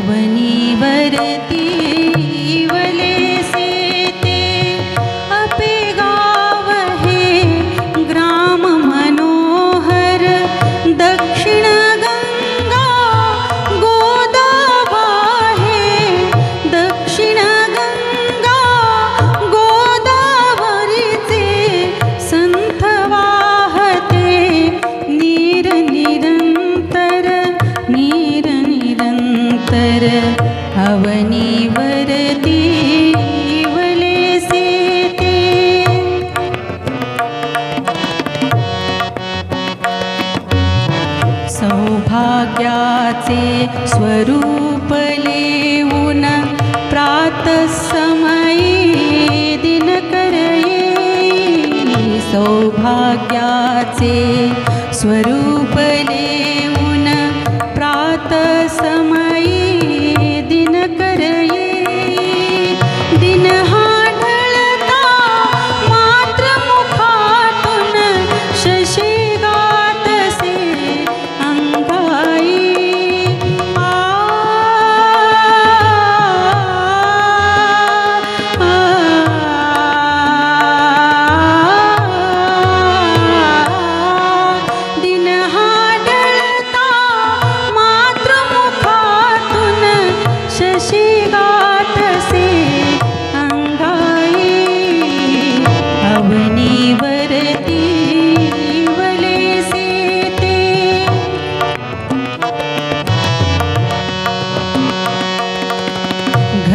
पावनी वरती तर हवनीवरती सौभाग्याचे स्वरूप लेऊन प्रातसमयी दिन करये. सौभाग्याचे स्वरूप लेऊन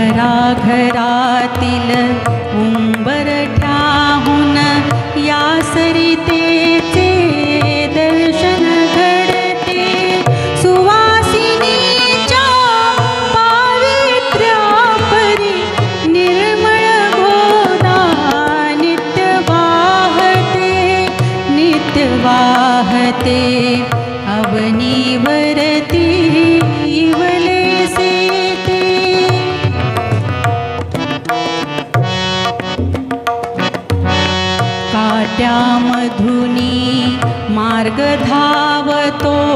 घराघरातील उंबरठ्याहून या सरितेचे दर्शन घडते. सुवासिनीच्या पावित्र्यापरी निर्मळ गोदा वाहते नित्य वाहते. अवनीवरती त्या मार्ग धावतो.